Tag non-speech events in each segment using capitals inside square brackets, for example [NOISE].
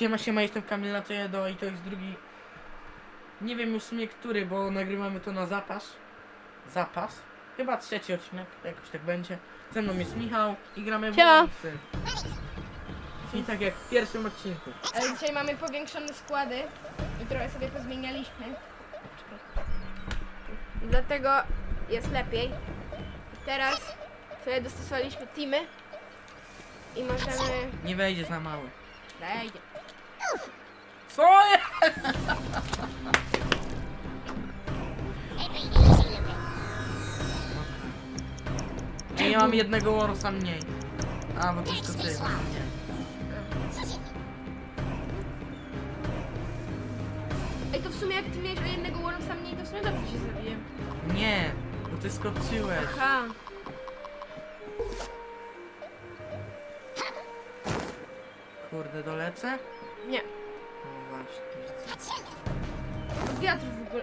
Siema, siema, jestem Kamil na to jedo i to jest drugi... Nie wiem już w sumie który, bo nagrywamy to na zapas. Zapas. Chyba trzeci odcinek, jakoś tak będzie. Ze mną jest Michał i gramy w Siema. Wormsy. Czyli tak jak w pierwszym odcinku. Ale dzisiaj mamy powiększone składy i trochę sobie pozmienialiśmy. Dlatego jest lepiej. Teraz sobie dostosowaliśmy teamy i możemy... Nie wejdzie za mały. Dajcie. Co jest? Ja mam jednego Warsa mniej. A, bo jest to ty. Nie. Ej, to w sumie jak ty miałeś o jednego Wormsa mniej, to w sumie dobrze się zabiję. Nie, bo ty skoczyłeś. Aha. Kurde, dolecę? Nie. No właśnie. Od wiatru w ogóle.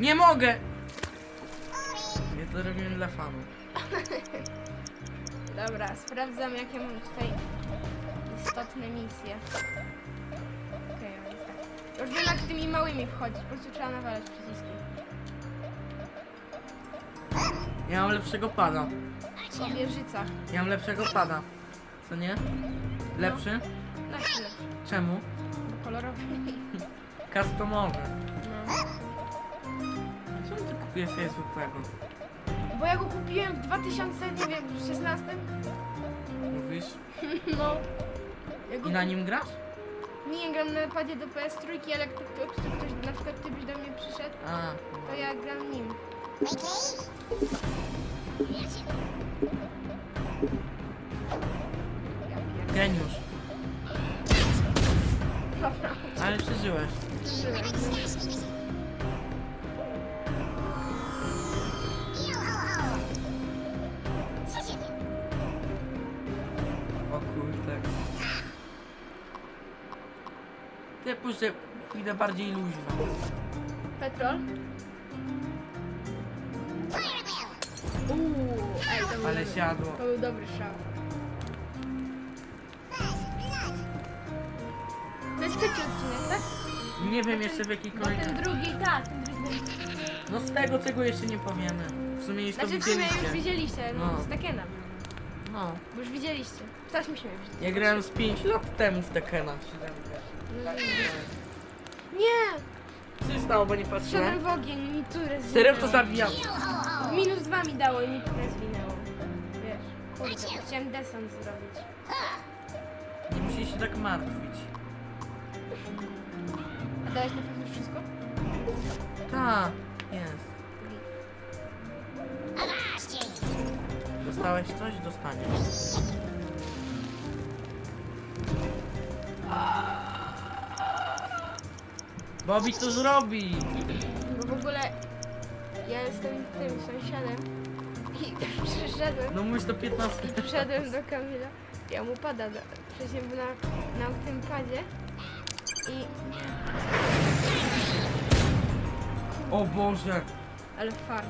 Nie mogę! Ja to robiłem dla fanów. [LAUGHS] Dobra, sprawdzam jakie mam tutaj istotne misje. Okej, okay, tak. Już wiem jak tymi małymi wchodzić, po prostu trzeba nawalać przyciski. Ja mam lepszego pada. Po wieżycach. Ja mam lepszego pada. Co nie? Lepszy? Chwilę. Czemu? Bo kolorowy. Customowy. No. Czemu ty kupujesz sobie zwykłego? Bo ja go kupiłem w 2000, nie wiem, 16? Mówisz? [LAUGHS] No. Ja go I na nim grasz? Nie gram na padzie do PS trójki, ale jak ktoś, ktoś, na przykład ty byś do mnie przyszedł, A, to ja gram nim. Ja. Dobra, Ale przeżyłeś. O kurde. Ty puszczę, idę bardziej luźno. Petrol? Uuu, ej, to był, Ale siadło. to był dobry szał. Trzeci odcinek, tak? Nie wiem jeszcze w jakiej No ten kolejności. drugi, tak, ten drugi. No z tego, czego jeszcze nie powiemy. W sumie już to Znaczy w sumie już widzieliście. widzieliście, no, No. z Tekena. No. Bo już widzieliście. Strasznie śmieję. Ja grałem z 5 lat temu w Tekena. Nie! Co się stało, bo nie Wszedłem patrzyłem? w ogień i mi turę Serio to zabijam. Minus dwa mi dało i mi turę zwinęło. Wiesz, kurde, chciałem desant zrobić. Nie musisz się tak martwić. A dałeś na pewno wszystko? Tak, jest. Dostałeś coś? Dostaniesz. Bobby to zrobi! Bo w ogóle ja jestem tym sąsiadem i [LAUGHS] przyszedłem, No mówisz do 15. i przyszedłem do Kamila. Ja mu pada, przecież na, na tym padzie i... O Boże! ale fart.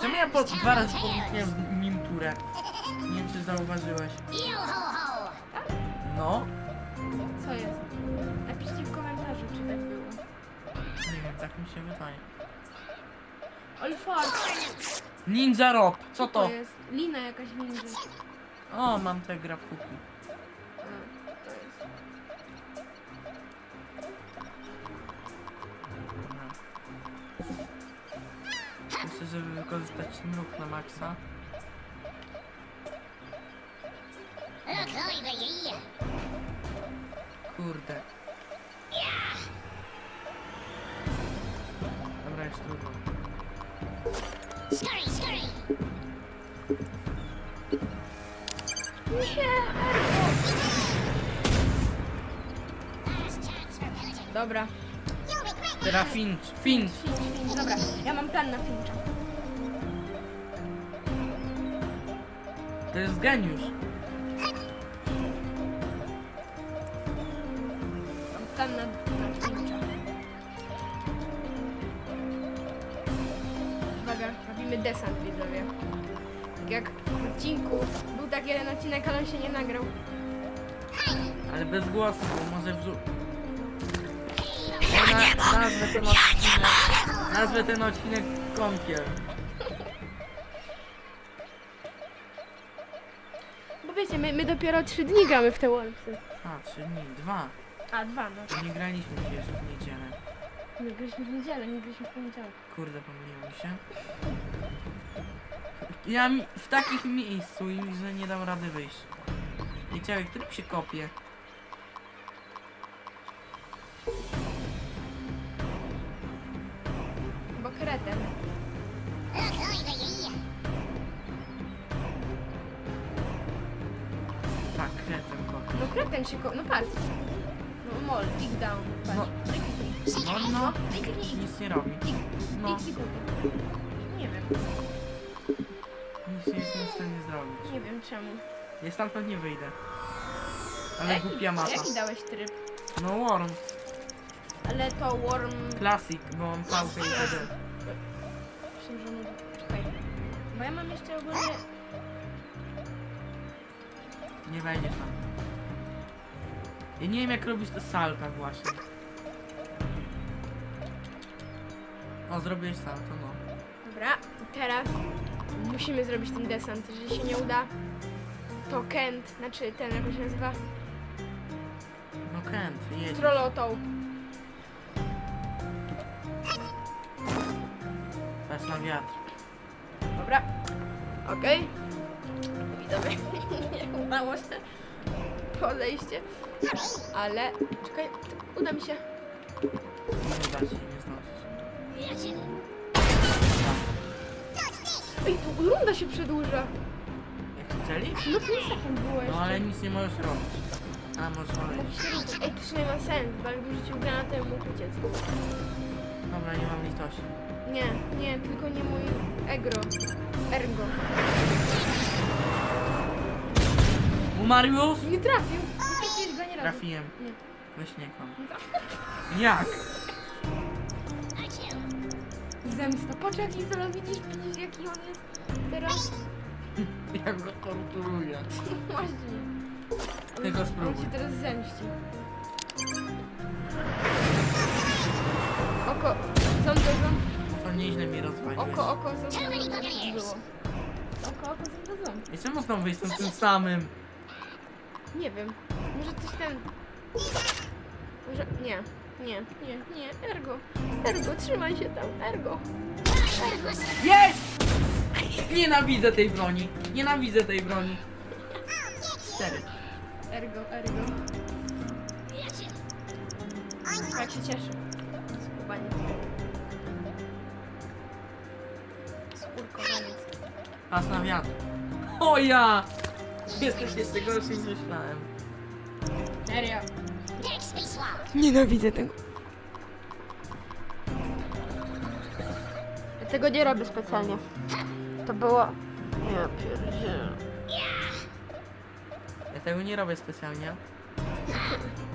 Czemu ja po dwa razy podniknąłem mimturę? Nie wiem czy zauważyłeś. No? Co jest? Napiszcie w komentarzu, czy tak było. Nie wiem, tak mi się wydaje. Ale fart! Ninja Rock! Co To to? jest lina jakaś ninja. O, mam te grapuki. Żeby wykorzystać mruk na maksa. Kurde. Dobra, jest trudno. Nie, Erko! Dobra, Teraz! Finch, Finch, dobra. Ja mam plan na Fincha. To jest geniusz. Mam plan na, na Fincha. Uwaga, robimy desant, widzowie. Tak jak w odcinku był taki jeden odcinek, ale on się nie nagrał. Ale bez głosu, bo może wrzu... Ja na, nazwę ten odcinek... Nazwę ten odcinek kąpiel. Wiecie, my, my dopiero 3 dni gramy w te Wolfsy. A, trzy dni, dwa. A, dwa, no. To nie graliśmy przecież w niedzielę. Nie graliśmy w niedzielę, nie graliśmy w poniedziałek. Kurde, pomyliło mi się. Ja mi w takich miejscu i że nie dam rady wyjść. Nie ciebie, którym się kopie? Bo kreten. No kreten się ko... No patrz. No mol, dig down. Patrz. No. No. No, no, I kliknij X. nic nie robi. No, X i. Nie wiem. nic nie jestem w stanie zrobić. Nie wiem czemu. Ja stamtąd nie wyjdę. Ale Jaki- głupia mapa. Jaki dałeś tryb? No Worm, Ale to Worm... Classic, bo mam pauzę i wtedy. Myślę, że może... Czekaj. Bo ja mam jeszcze ogólnie... Nie wejdziesz tam. Ja nie wiem jak robić to salta właśnie. O, zrobiłeś salto, no. Dobra, teraz musimy zrobić ten desant. Jeżeli się nie uda, to Kent, znaczy ten, jak on się nazywa? No Kent, jedź. Trollotą. Patrz na wiatr. Dobra. Okej. Widzowie, [LAUGHS] nie udało się podejście. Ale, czekaj, uda mi się. Nie uda się, nie zdążysz. Ej, tu runda się przedłuża. Jak chcieli? No 5 sekund było jeszcze. No ale nic nie możesz robić. A możesz liczyć. Ej, to nie ma sens, bo jakbym rzucił granatem, mógł uciec. Dobra, nie mam litości. Nie, nie, tylko nie mój egro. Ergo. Umarł już? Nie trafił. Nie trafiłeś go nie razu. Trafiłem. Nie. Weź nie kłam. Nie trafił. Jak? Zemsta. Jaki zaraz widzisz, widzisz jaki on jest teraz. [LAUGHS] Jak go torturuję. [LAUGHS] Właśnie. Ty go On spróbuj. się teraz zemści. Oko, ząb do ząb, To nieźle mi rozwaliłeś. oko, oko, ząb do ząb było. Oko, oko, ząb do ząb. I czemu znowu jestem tym samym? Nie wiem. Może coś ten... Może... Nie. Nie, nie, nie. Ergo. Ergo, trzymaj się tam. Ergo. Ergo. Jest! Nienawidzę tej broni. Nienawidzę tej broni. Cztery. Ergo, ergo. Jak się cieszę. Skubaniec. Skurkowaniec. Pas na wiatr. O ja! Jesteś jeszcze gorszy niż myślałem. Serio. Nienawidzę tego. Ja tego nie robię specjalnie. To było... Ja pierdzielę. Ja tego nie robię specjalnie.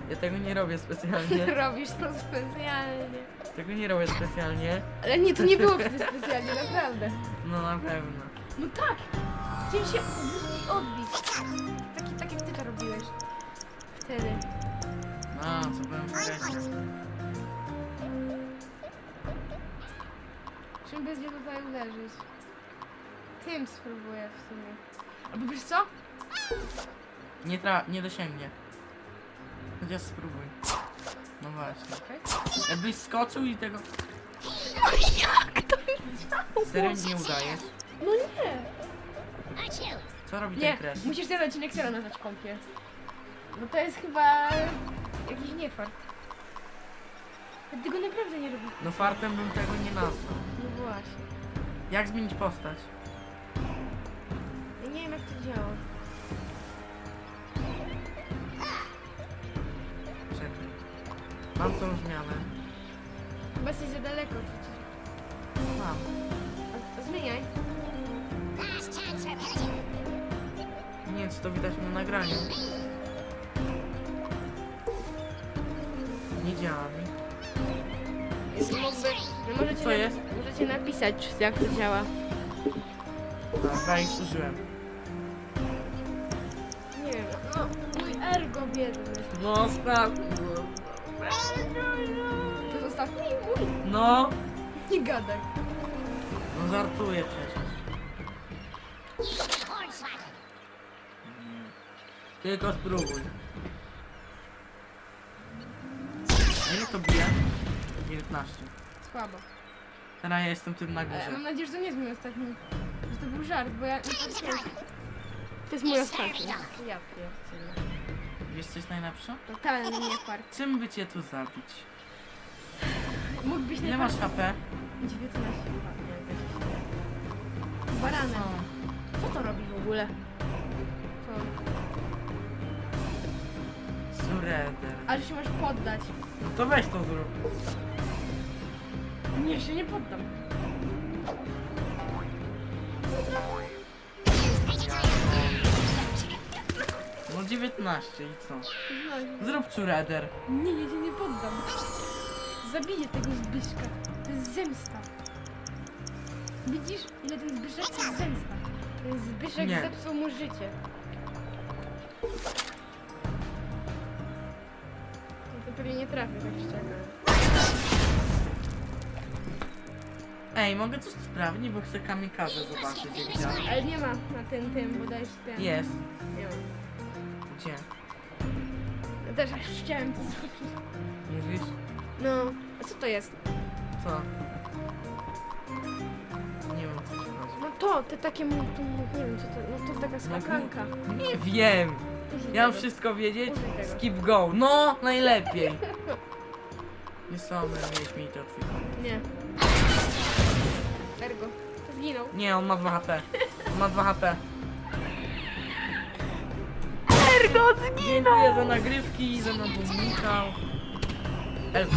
Ja tego nie robię specjalnie. [LAUGHS] Robisz to specjalnie. Tego nie robię specjalnie. Ale nie, to nie było wtedy specjalnie, naprawdę. No na pewno. No tak! Chciałem się. Taki, tak jak ty to robiłeś. Wtedy. A, co byłem wcześniej. Czym będzie tutaj uderzyć? Tym spróbuję w sumie. Albo wiesz co? Nie tra... nie dosięgnie. Chociaż spróbuj. No właśnie. Okej. Jakbyś skoczył i tego... No jak to wiedziało? Serio nie udajesz? No nie! Co robi Nie, ten kres? musisz ten odcinek serio nazwać kąpiel. Bo to jest chyba jakiś niefart. Ja tego naprawdę nie robię. No fartem bym tego nie nazwał. No właśnie. Jak zmienić postać? Ja nie wiem jak to działa. Czekaj. Mam tą zmianę. Chyba jesteś za daleko przecież. Mam. A zmieniaj. Nie wiem, czy to widać na nagraniu. Nie działa mi. No możecie, Co jest? możecie napisać jak to działa. Dobra, już użyłem. Nie wiem, no mój ergo biedny. No, ostatni. To jest ostatni mój. No. Nie gadaj. No żartuję przecież. Tylko spróbuj. A ile to bije? 19. Słabo. Teraz ja jestem tym na E, górze. mam nadzieję, że to nie jest mój ostatni. Że to był żart, bo ja nie. To jest mój ostatni. Ja pierdzielę. Wiesz coś najlepsze? Totalny nie fart. Czym by cię tu zabić? Mógłbyś Ile nie masz HP? 19 chyba. Nie, 20. Baranem. Co? Co to robi w ogóle? Surrender. Ale się możesz poddać. No to weź to zrób. Nie, się nie poddam. No 19 i co? Zrób surrender. Nie, ja się nie poddam. Zabiję tego Zbyszka. To jest zemsta. Widzisz, ile ten Zbyszek to jest zemsta. Ten Zbyszek Nie. zepsuł mu życie. Pewnie nie trafię tak szczerze. Ej, mogę coś sprawdzić, bo chcę kamikaze zobaczyć jak działa. Ale nie ma na tym, tym, bo dajesz ten. Jest. Nie ma. Gdzie? Ja też aż chciałem to zrobić. Mówisz? No, a co to jest? Co? Nie wiem co ci chodzi. No to, te takie, mu- tu, nie wiem co to, no to taka skakanka. Nie wiem. Użyj Ja mam tego. wszystko wiedzieć. Użyj tego. Skip go. No, najlepiej. Nie sądzę, mieć mi to twój. Nie. Ergo. Zginął. Nie, on ma 2 HP. On ma 2 HP. Ergo Dziękuję za nagrywki, ze mną był Michał. Elko.